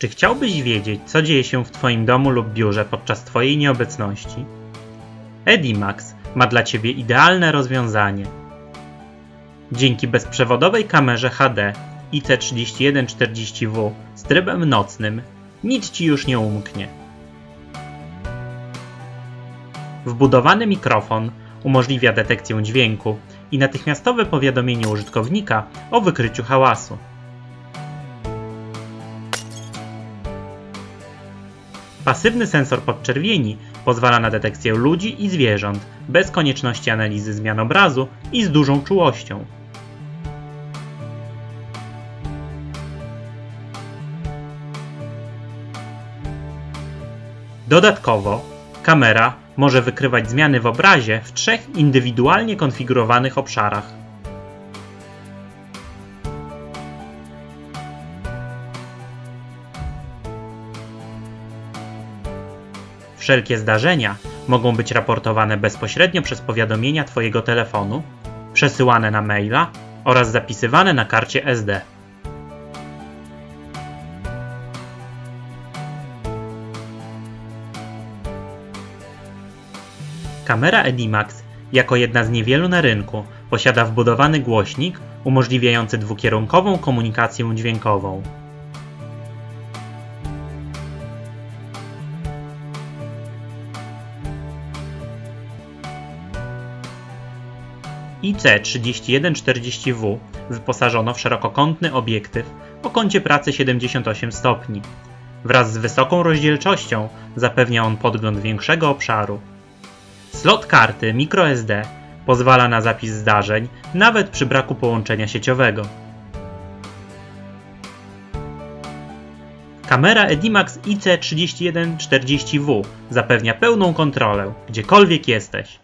Czy chciałbyś wiedzieć, co dzieje się w Twoim domu lub biurze podczas Twojej nieobecności? Edimax ma dla Ciebie idealne rozwiązanie. Dzięki bezprzewodowej kamerze HD IC3140W z trybem nocnym nic Ci już nie umknie. Wbudowany mikrofon umożliwia detekcję dźwięku i natychmiastowe powiadomienie użytkownika o wykryciu hałasu. Pasywny sensor podczerwieni pozwala na detekcję ludzi i zwierząt bez konieczności analizy zmian obrazu i z dużą czułością. Dodatkowo, kamera może wykrywać zmiany w obrazie w trzech indywidualnie konfigurowanych obszarach. Wszelkie zdarzenia mogą być raportowane bezpośrednio przez powiadomienia Twojego telefonu, przesyłane na maila oraz zapisywane na karcie SD. Kamera Edimax jako jedna z niewielu na rynku posiada wbudowany głośnik umożliwiający dwukierunkową komunikację dźwiękową. IC3140W wyposażono w szerokokątny obiektyw o kącie pracy 78 stopni. Wraz z wysoką rozdzielczością zapewnia on podgląd większego obszaru. Slot karty microSD pozwala na zapis zdarzeń nawet przy braku połączenia sieciowego. Kamera Edimax IC3140W zapewnia pełną kontrolę, gdziekolwiek jesteś.